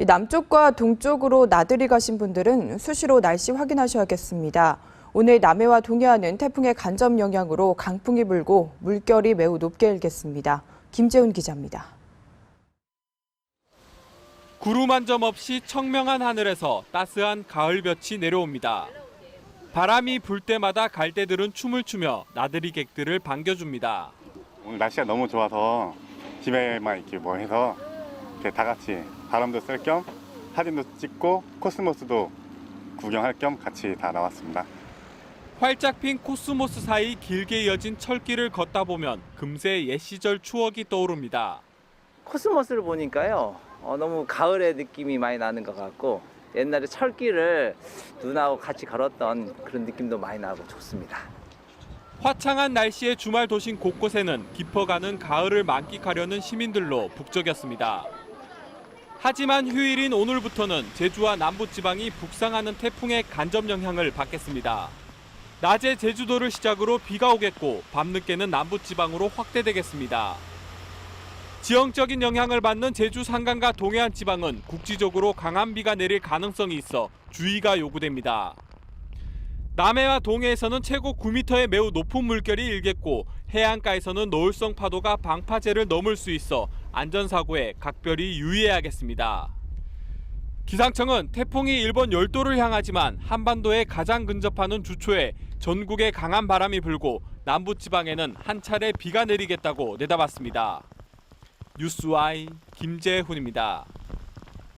이 남쪽과 동쪽으로 나들이 가신 분들은 수시로 날씨 확인하셔야겠습니다. 오늘 남해와 동해안은 태풍의 간접 영향으로 강풍이 불고 물결이 매우 높게 일겠습니다. 김재훈 기자입니다. 구름 한 점 없이 청명한 하늘에서 따스한 가을볕이 내려옵니다. 바람이 불 때마다 갈대들은 춤을 추며 나들이객들을 반겨줍니다. 오늘 날씨가 너무 좋아서 집에만 이렇게 뭐 해서 이렇게 다 같이 바람도 쐴 겸 사진도 찍고 코스모스도 구경할 겸 같이 다 나왔습니다. 활짝 핀 코스모스 사이 길게 이어진 철길을 걷다 보면 금세 옛 시절 추억이 떠오릅니다. 코스모스를 보니까요 어, 너무 가을의 느낌이 많이 나는 것 같고 옛날에 철길을 눈하고 같이 걸었던 그런 느낌도 많이 나고 좋습니다. 화창한 날씨의 주말 도심 곳곳에는 깊어가는 가을을 만끽하려는 시민들로 북적였습니다. 하지만 휴일인 오늘부터는 제주와 남부지방이 북상하는 태풍의 간접 영향을 받겠습니다. 낮에 제주도를 시작으로 비가 오겠고 밤늦게는 남부지방으로 확대되겠습니다. 지형적인 영향을 받는 제주 산간과 동해안 지방은 국지적으로 강한 비가 내릴 가능성이 있어 주의가 요구됩니다. 남해와 동해에서는 최고 9m의 매우 높은 물결이 일겠고 해안가에서는 노을성 파도가 방파제를 넘을 수 있어 안전사고에 각별히 유의해야겠습니다. 기상청은 태풍이 일본 열도를 향하지만 한반도에 가장 근접하는 주초에 전국에 강한 바람이 불고 남부 지방에는 한 차례 비가 내리겠다고 내다봤습니다. 뉴스와이 김재훈입니다.